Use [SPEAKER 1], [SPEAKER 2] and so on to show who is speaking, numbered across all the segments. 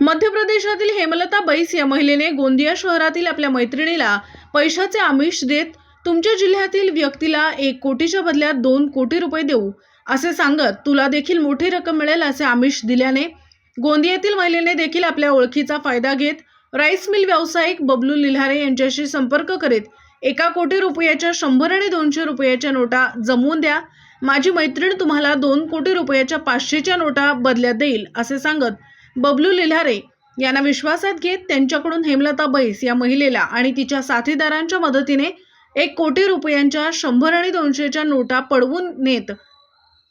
[SPEAKER 1] मध्य प्रदेशातील हेमलता बैस या महिलेने गोंदिया शहरातील आपल्या मैत्रिणीला पैशाचे आमिष देत तुमच्या जिल्ह्यातील व्यक्तीला एक कोटीच्या बदल्यात दोन कोटी रुपये देऊ असे सांगत तुला देखील मोठी रक्कम मिळेल असे आमिष दिल्याने गोंदियातील महिलेने देखील आपल्या ओळखीचा फायदा घेत राईस मिल व्यावसायिक बबलू लिल्हारे यांच्याशी संपर्क करीत एका कोटी रुपयाच्या शंभर आणि दोनशे रुपयाच्या नोटा जमवून द्या. माझी मैत्रीण तुम्हाला दोन कोटी रुपयाच्या पाचशेच्या नोटा बदल्यात देईल असे सांगत बबलू लिल्हारे यांना विश्वासात घेत त्यांच्याकडून हेमलता बैस या महिलेला आणि तिच्या साथीदारांच्या मदतीने एक कोटी रुपयांच्या शंभर आणि दोनशेच्या नोटा पडवून नेत.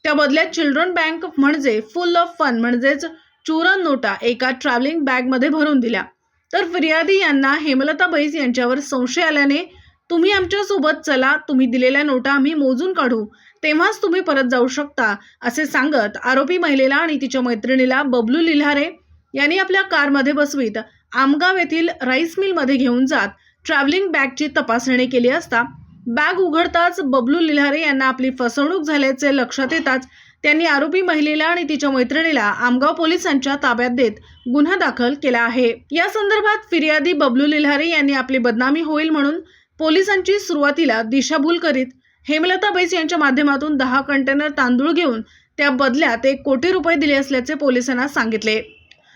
[SPEAKER 1] त्या बदल्यात चिल्ड्रन बँक म्हणजे फुल ऑफ फन म्हणजेच चुरण नोटा एका ट्रॅव्हलिंग बॅगमध्ये भरून दिल्या. तर फिर्यादी यांना हेमलता बैस यांच्यावर संशय आल्याने तुम्ही आमच्यासोबत चला तुम्ही दिलेल्या नोटा आम्ही मोजून काढू. तेव्हाच तुम्ही परत जाऊ शकता असे सांगत आरोपी महिलेला आणि तिच्या मैत्रिणीला बबलू लिल्हारे यांनी आपल्या कारमध्ये बसवीत आमगाव येथील राईस मिलमध्ये घेऊन जात ट्रॅव्हलिंग बॅगची तपासणी केली असता बॅग उघडताच बबलू लिल्हारे यांना आपली फसवणूक झाल्याचे लक्षात येताच त्यांनी आरोपी महिलेला आणि तिच्या मैत्रिणीला आमगाव पोलिसांच्या ताब्यात देत गुन्हा दाखल केला आहे. या संदर्भात फिर्यादी बबलू लिल्हारे यांनी आपली बदनामी होईल म्हणून पोलिसांची सुरुवातीला दिशाभूल करीत हेमलता बैस यांच्या माध्यमातून दहा कंटेनर तांदूळ घेऊन त्या बदल्यात एक कोटी रुपये दिले असल्याचे पोलिसांना सांगितले.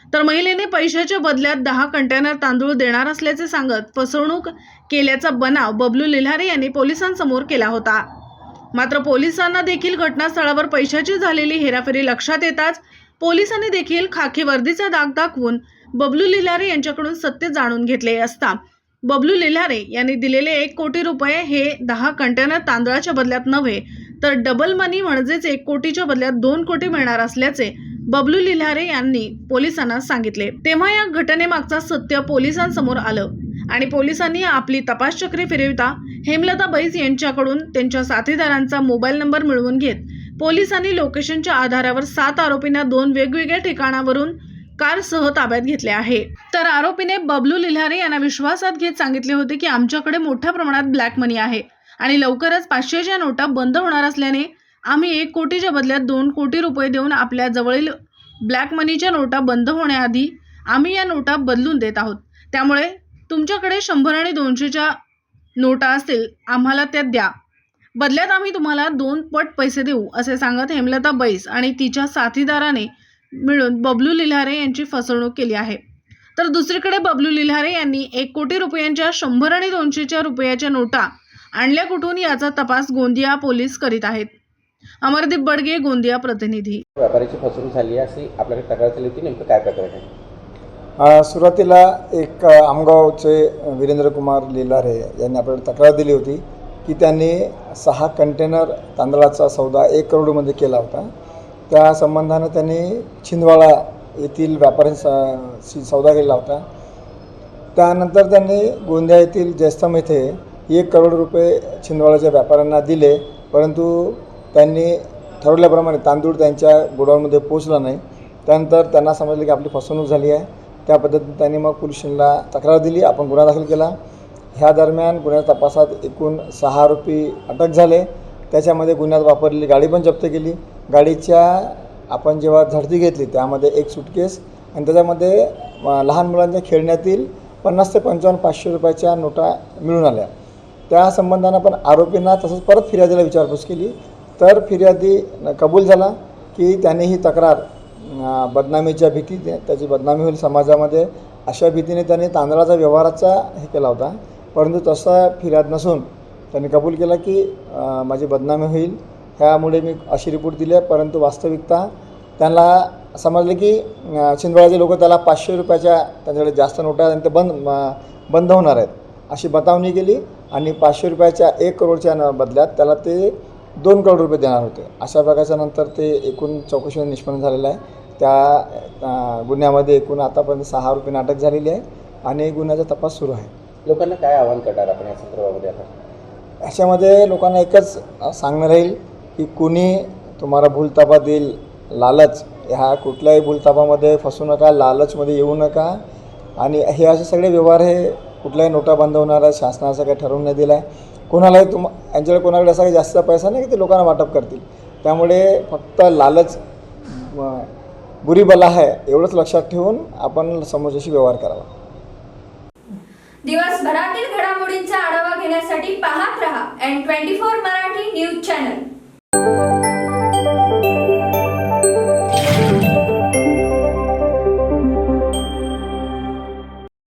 [SPEAKER 1] तर महिलेने पैशाच्या बदल्यात दहा कंटेनर तांदूळ देणार असल्याचे सांगत फसवणूक केल्याचा बनाव बबलू लिल्हारे यांनी पोलिसांसमोर केला होता. मात्र पोलिसांना देखील घटनास्थळावर पैशाची झालेली हेराफेरी लक्षात येताच पोलिसांनी देखील खाकी वर्दीचा दाग दाखवून बबलू लिल्हारे यांच्याकडून सत्य जाणून घेतले असता बबलू लिल्हारे यांनी दिलेले एक कोटी रुपये हे दहा कंटेनर तांदळाच्या बदल्यात नव्हे तर डबल मनी म्हणजेच एक कोटीच्या बदल्यात दोन कोटी मिळणार असल्याचे बबलू लिल्हारे यांनी पोलिसांना सांगितले. तेव्हा या घटनेमागचा सत्य पोलिसांसमोर आलं आणि पोलिसांनी आपली तपासचक्रे फिरविता हेमलता बैस यांच्याकडून त्यांच्या साथीदारांचा मोबाईल नंबर मिळवून घेत पोलिसांनी लोकेशनच्या आधारावर सात आरोपींना दोन वेगवेगळ्या ठिकाणावरून कारसह ताब्यात घेतले आहे. तर आरोपीने बबलू लिल्हारे यांना विश्वासात घेत सांगितले होते की आमच्याकडे मोठ्या प्रमाणात ब्लॅक मनी आहे आणि लवकरच पाचशेच्या नोटा बंद होणार असल्याने आम्ही एक कोटीच्या बदल्यात दोन कोटी रुपये देऊन आपल्या जवळील ब्लॅक मनीच्या नोटा बंद होण्याआधी आम्ही या नोटा बदलून देत आहोत. त्यामुळे तुमच्याकडे शंभर आणि दोनशेच्या नोटा असतील आम्हाला त्या द्या. बदल्यात आम्ही तुम्हाला दोन पट पैसे देऊ असे सांगत हेमलता बैस आणि तिच्या साथीदाराने मिळून बबलू लिल्हारे यांची फसवणूक केली आहे. तर दुसरीकडे बबलू लिल्हारे यांनी एक कोटी रुपयांच्या शंभर आणि दोनशेच्या रुपयाच्या नोटा आणल्या कुठून याचा तपास गोंदिया पोलीस करीत आहेत. अमरदीप बडगे गोंदिया प्रतिनिधी.
[SPEAKER 2] व्यापाऱ्याची फसवणूक झाली अशी आपल्याकडे तक्रार झाली होती. नेमकं काय प्रकरण आहे?
[SPEAKER 3] सुरुवातीला एक आमगावचे वीरेंद्र कुमार लिलारे यांनी आपल्याला तक्रार दिली होती की त्यांनी सहा कंटेनर तांदळाचा सौदा एक करोडमध्ये केला होता. त्या संबंधानं त्यांनी छिंदवाडा येथील व्यापाऱ्यांशी सौदा केला होता. त्यानंतर त्यांनी गोंदिया येथील जयस्तंभ येथे एक करोड रुपये छिंदवाडाच्या व्यापाऱ्यांना दिले. परंतु त्यांनी ठरवल्याप्रमाणे तांदूळ त्यांच्या गोडाऊनमध्ये पोचला नाही. त्यानंतर त्यांना समजलं की आपली फसवणूक झाली आहे. त्या पद्धतीने त्यांनी मग पोलिसांना तक्रार दिली. आपण गुन्हा दाखल केला. ह्या दरम्यान गुन्ह्याच्या तपासात एकूण सहा आरोपी अटक झाले. त्याच्यामध्ये गुन्ह्यात वापरलेली गाडी पण जप्त केली. गाडीच्या आपण जेव्हा झडती घेतली त्यामध्ये एक सुटकेस आणि त्याच्यामध्ये लहान मुलांच्या खेळण्यातील पन्नास ते पंचावन्न पाचशे रुपयाच्या नोटा मिळून आल्या. त्या संबंधानं पण आरोपींना तसंच परत फिर्यादीला विचारपूस केली. तर फिर्यादी कबूल झाला की त्यांनी ही तक्रार बदनामीच्या भीती त्याची बदनामी होईल समाजामध्ये अशा भीतीने त्यांनी तांदळाचा व्यवहाराचा हे केला होता. परंतु तसा फिर्याद नसून त्यांनी कबूल केला की माझी बदनामी होईल. ह्यामुळे मी अशी रिपोर्ट दिली आहे. परंतु वास्तविकता त्यांना समजले की अ, छिंदवाडाचे लोक त्याला पाचशे रुपयाच्या त्यांच्याकडे जास्त नोटा आहेत आणि ते बंद बंद होणार आहेत. अशी बतावणी केली आणि पाचशे रुपयाच्या एक करोडच्या न बदल्यात त्याला ते दोन करोड रुपये देणार होते. अशा प्रकारच्या नंतर ते एकूण चौकशीमध्ये निष्पन्न झालेलं आहे. त्या गुन्ह्यामध्ये एकूण आतापर्यंत सहा रुपये अटक झालेली आहे आणि गुन्ह्याचा तपास सुरू आहे.
[SPEAKER 2] लोकांना काय आवाहन करणार आपण या संदर्भामध्ये आता?
[SPEAKER 3] ह्याच्यामध्ये लोकांना एकच सांगणं राहील की कुणी तुम्हाला भूलतापा देईल लालच ह्या कुठल्याही भूलतापामध्ये फसू नका लालचमध्ये येऊ नका. आणि हे असे सगळे व्यवहार हे कुठल्याही नोटा बंद होणार आहे शासनाचं काही ठरवून नाही दिला आहे कोणालाही तुम यांच्याकडे कोणाकडे असा काही जास्त पैसा नाही की ते लोकांना वाटप करतील. त्यामुळे फक्त लालच म, बुरी बला आहे एवढंच लक्षात ठेवून आपण समोरच्याशी व्यवहार करावा.
[SPEAKER 4] दिवसभरातील घडामोडींचा आढावा घेण्यासाठी पाहत रहा N twenty four Marathi news channel.